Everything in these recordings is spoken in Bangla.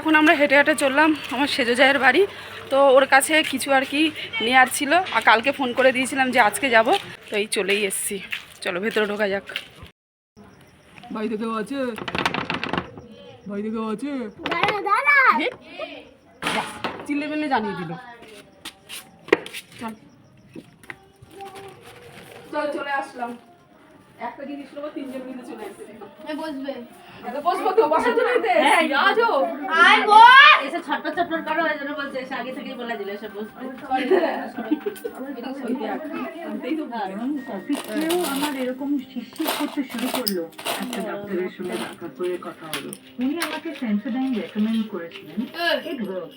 এখন আমরা হেঁটে হেঁটে চললাম আমার সেজো জায়ের বাড়ি। তো ওর কাছে কিছু আর কি নেওয়ার ছিল আর কালকে ফোন করে দিয়েছিলাম যে আজকে যাব তো এই চলেই এসছি। চলো ভেতরে ঢোকা যাক। বাড়িতে কেউ আছে? বাড়িতে কেউ আছে? চিল্লে বেললে জানিয়ে দিল। চল। চল চলে আসলাম। একটা জিনিস নেব তিনজন মিলে চলে এসেছে বসবে। বসবো তো বসার জন্য এতে আজও? ছটপট ছটপট করো ওই জন্য বলছে আগে থেকেই বলে দিল বসবে আমার এরকম শিরশির করতে শুরু করল একটা ডাক্তারের সঙ্গে দেখা করে কথা হলো। উনি আমাকে সেন্সোডাইন রেকমেন্ড করেছিলেন। ইট ওয়ার্কস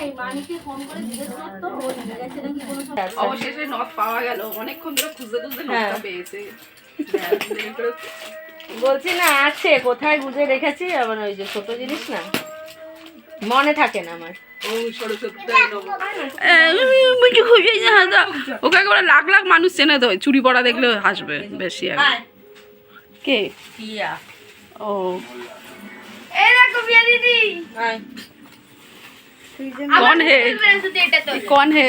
এই মানিকে ফোন করে জিজ্ঞেস করতো ও নিয়ে গেছে নাকি কোনো সময় অবশেষে নথ পাওয়া গেল। অনেকক্ষণ ধরে খুঁজতে খুঁজতে হ্যাঁ। পেয়েছে বলছি না আছে কোথায় গুজে রেখেছি? আবার ওই যে ছোট জিনিস না মনে থাকে না আমার। ওকে একেবারে লাখ লাখ মানুষ চেনে তো চুরি পড়া দেখলে হাসবে বেশি আগে কে? ও। এই দেখো বিয়া দিদি। কন হে? কন হে?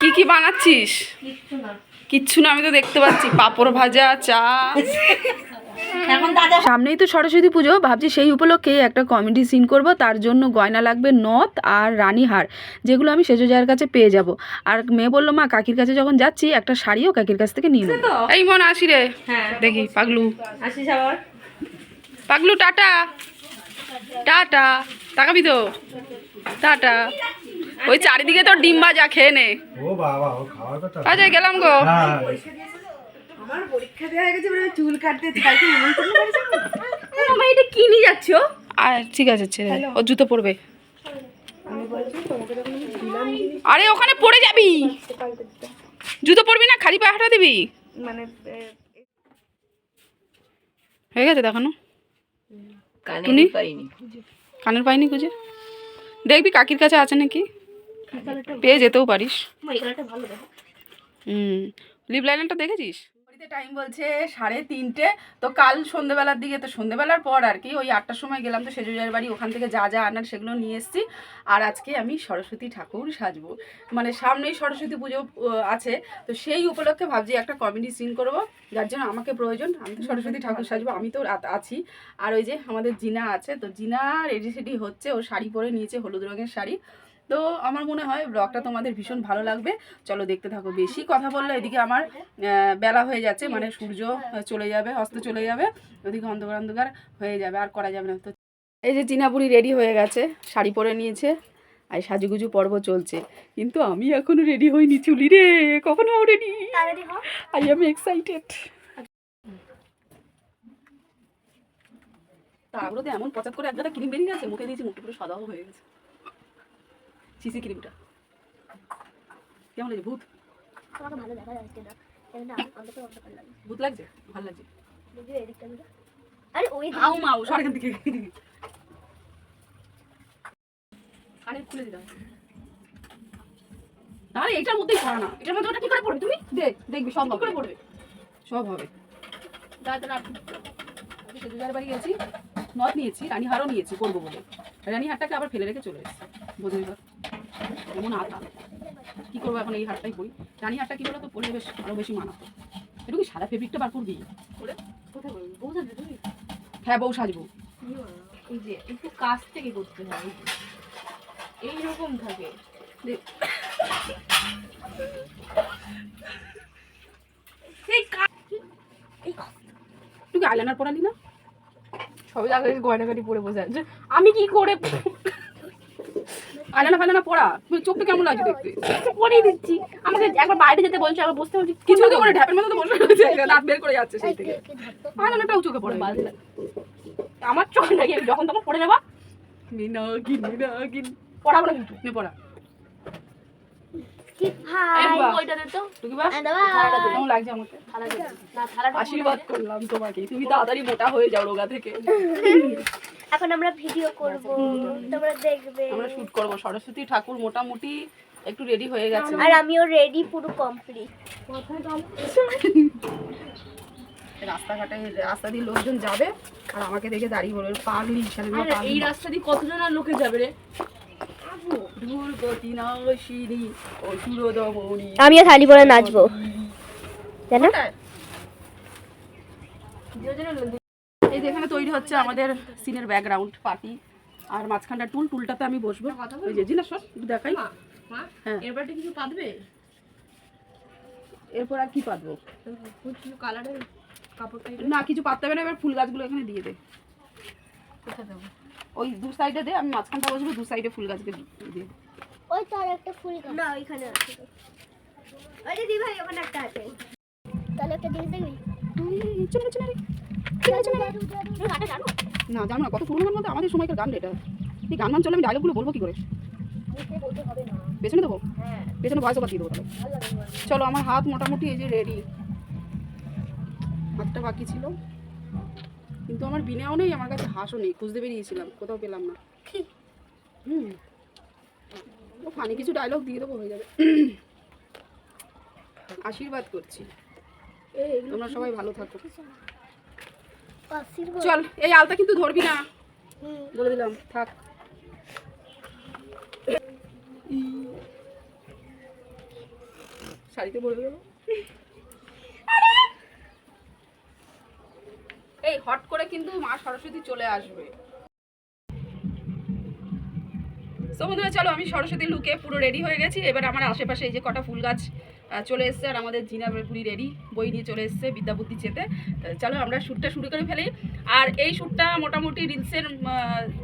কি কি বানাচ্ছিস? কিচ্ছু না আমি তো দেখতে পাচ্ছি। পাঁপড় ভাজা চা। সামনেই তো সরস্বতী পুজো ভাবছি সেই উপলক্ষে একটা কমেডি সিন করব। তার জন্য গয়না লাগবে নথ আর রানীহার যেগুলো আমি সেজো জায়ের কাছে পেয়ে যাব। আর মেয়ে বলল মা কাকির কাছে যখন যাচ্ছি একটা শাড়িও কাকির কাছ থেকে নিয়ে নেব। এই মন আসি রে। হ্যাঁ দেখি পাগলু। আসিস আবার। পাগলু টাটা। টাটা। তাকাবি তো? টাটা। ওই চারিদিকে তো ডিম ভাজা খেয়ে নে। ও বাবা ও খাওয়ার কথা আচ্ছা গেলাম গো। হ্যাঁ। আমার এটা কি নিয়ে যাচ্ছ? আর ঠিক আছে ছেড়ে ও জুতো পরবে। আরে ওখানে পড়ে যাবি। জুতো পরবি না খালি পায়ে হাঁটা দিবি? হয়ে গেছে দেখানো? কানের পাইনি খুঁজে? দেখবি কাকির কাছে আছে নাকি? পেয়ে যেতেও পারিস। হুম লিপ লাইনারটা দেখেছিস? টাইম বলছে সাড়ে তিনটে তো কাল সন্ধেবেলার দিকে তো সন্ধ্যেবেলার পর আর কি ওই আটটার সময় গেলাম তো সেজুজার বাড়ি ওখান থেকে যা যা আনার সেগুলো নিয়ে এসেছি। আর আজকে আমি সরস্বতী ঠাকুর সাজবো। মানে সামনেই সরস্বতী পুজো আছে তো সেই উপলক্ষে ভাবছি একটা কমেডি সিন করব। যার জন্য আমাকে প্রয়োজন আমি তো সরস্বতী ঠাকুর সাজবো আমি তো আছি। আর ওই যে আমাদের জিনা আছে তো জিনা রেডি সেডি হচ্ছে ও শাড়ি পরে নিয়েছে হলুদ রঙের শাড়ি। তো আমার মনে হয় ব্লগটা তোমাদের ভীষণ ভালো লাগবে। চলো দেখতে থাকো বেশি কথা বললে এদিকে আমার বেলা হয়ে যাচ্ছে মানে সূর্য চলে যাবে অস্ত চলে যাবে ওদিকে অন্ধকার অন্ধকার হয়ে যাবে আর করা যাবে না। তো এই যে চিনাপুরি রেডি হয়ে গেছে শাড়ি পরে নিয়েছে আর সাজুগুজু পর্ব চলছে। কিন্তু আমি এখনও রেডি হইনি চুলি রে কখন হও রেডি আই এম এক্সাইটেড তারপরে এমন পচাত করে একটা ক্রিম বেরিয়ে গেছে মুখে দিয়েছি মুখটা পুরো সাদাও হয়ে গেছে। সিসি ক্রিমটা। কেমন লাগছে? ভূত? তোমাকে ভালো দেখা যাচ্ছে না। ভূত লাগছে? ভালো লাগছে। আরে ওই থেকে। আরে খুলে। আরে এটার মধ্যেই পড়া না। এটার মধ্যে ওটা কি করে পড়বে তুমি? দেখ দেখবি সব করে পড়বে? সব হবে। বাড়ি গেছি। নথ নিয়েছি রানীহারও নিয়েছি করব বলে। রানীহারটাকে আবার ফেলে রেখে চলে এসেছি। বোঝো এবার এমন আতা কি করব এখন এই হারটাই পরি। রানীহারটা কি বলো তো পড়লে বেশ আরও বেশি মানাতো। একটু কি সাদা ফেব্রিকটা বার করবি? হ্যাঁ বউ সাজবো। এই যে একটু কাছ থেকে করতে হয় এই রকম থাকে। তুই আইলাইনার পরালি না? সবাই আগে গয়নাগাটি পরে বসে আছে। আমি কি করে ফাইলানা পড়া। চোখটা কেমন লাগছে দেখতে? পরেই দিচ্ছি। আমাকে একবার বাইরে যেতে বলছে আবার বসতে বলছি কিছু তো করে ঢ্যাপের মতো তো বসে রয়েছে। দাঁত বের করে যাচ্ছে সেই থেকে। চোখে পড়ে। আমার চোখ নাকি আমি যখন তখন পড়ে যাবা। মিনাগিন মিনাগিন পড়াবো না কিন্তু। নে পড়া। আশীর্বাদ করলাম তোমাকে। তুমি তাড়াতাড়ি মোটা হয়ে যাও রোগা থেকে। এখন আমরা ভিডিও করব তোমরা দেখবে। আমরা শুট করব। সরস্বতী ঠাকুর মোটামুটি একটু রেডি হয়ে গেছে। আর আমিও রেডি পুরো কমপ্লিট রাস্তাঘাটে রাস্তা দিয়ে লোকজন যাবে আর আমাকে দেখে দাঁড়িয়ে বলবে পাগলি এই রাস্তা দিয়ে কতজন আর লোকে যাবে রে? আমিও থালি পরে নাচবো। জানো? এই যে এখানে তৈরি হচ্ছে আমাদের সিনের ব্যাকগ্রাউন্ড পার্টি আর মাঝখানটা টুল টুলটাতে আমি বসবো। ওই যে জিনা সর একটু দেখাই। হ্যাঁ। এরপরে কিছু পাতবে? এরপর আর কি পাতবো? কিছু কালারের কাপড় না কিছু পাততে হবে না এবার ফুল গাছগুলো এখানে দিয়ে দে। কোথায় দেবো? ওই দু সাইডে দে আমি মাঝখানটা বসবো দু সাইডে ফুল গাছকে দিয়ে দে। ওই তো আর একটা ফুল গাছ। না ওইখানে আছে। ওই যে দি ভাই ওখানে একটা আছে। তাহলে একটা এই, না, জানো না, কত পুরোনো গান বলতে আমাদের সময়কার গান এটা। এই গান মান চলে আমি ডায়লগগুলো বলব কি করে? পেছনে দেবো পেছনে ভয়েস ওভার দিয়ে দেবো চলো, আমার হাত মোটামুটি এই যে রেডি হাতটা বাকি ছিল। কিন্তু আমার বিনেও নেই, আমার কাছে হাঁসও নেই, খুঁজতে বেরিয়েছিলাম, কোথাও পেলাম না। হুম। ও ফানি কিছু ডায়লগ দিয়ে দেবো, হয়ে যাবে। আশীর্বাদ করছি। তোমরা সবাই ভালো থাকো। চল এই আলতা কিন্তু ধরবি না। বলে দিলাম থাক। শাড়িতে পরে গেল। এই হট করে কিন্তু মা সরস্বতী চলে আসবে। তো বন্ধুরা চলো আমি সরস্বতী লুকে পুরো রেডি হয়ে গেছি। এবার আমার আশেপাশে এই যে কটা ফুল গাছ চলে এসছে আর আমাদের জিনা রেডি বই নিয়ে চলে এসছে বিদ্যাবুদ্ধি চেতে। চলো আমরা শ্যুটটা শুরু করে ফেলি। আর এই শ্যুটটা মোটামুটি রিলসের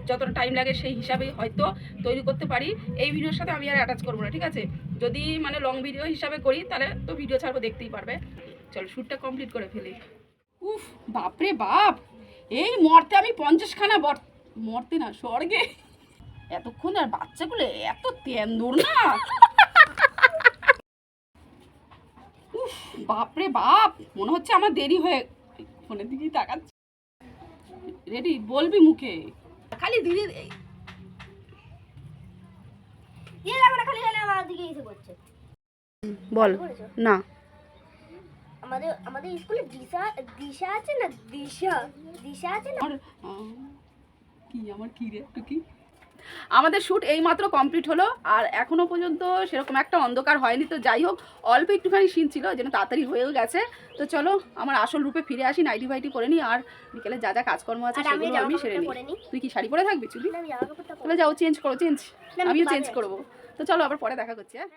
যতটা টাইম লাগে সেই হিসাবেই হয়তো তৈরি করতে পারি। এই ভিডিওর সাথে আমি আর অ্যাটাচ করব না, ঠিক আছে? যদি মানে লং ভিডিও হিসাবে করি, তাহলে তো ভিডিও ছাড়বো, দেখতেই পারবে। চলো শ্যুটটা কমপ্লিট করে ফেলি। উফ, বাপরে বাপ! এই মরতে আমি পঞ্চাশখানা বর, মরতে না, স্বর্গে। এতক্ষণ আর বাচ্চাগুলো এত তেন্দুর না? বাপরে বাপ মনে হচ্ছে আমার দেরি হয়ে ফোনের দিকেই তাকাচ্ছি। রেডি বলবি মুখে। খালি দিদি বল? না। আমাদের আমাদের স্কুলে দিশা দিশা আছে না? দিশা দিশা আছে না? কি আমার কি রে? একটু কি? আমাদের শ্যুট এইমাত্র কমপ্লিট হলো আর এখনও পর্যন্ত সেরকম একটা অন্ধকার হয়নি। তো যাই হোক অল্প একটুখানি সিন ছিল যেন তাড়াতাড়ি হয়েও গেছে। তো চলো আমার আসল রূপে ফিরে আসি নাইটি ভাইটি করে নিই আর বিকেলে যা যা কাজকর্ম আছে সেগুলো আমি সেরে নিই। তুই কি শাড়ি পরে থাকবি চুলি তাহলে যাও চেঞ্জ করো চেঞ্জ আমিও চেঞ্জ করব। তো চলো আবার পরে দেখা করছি হ্যাঁ?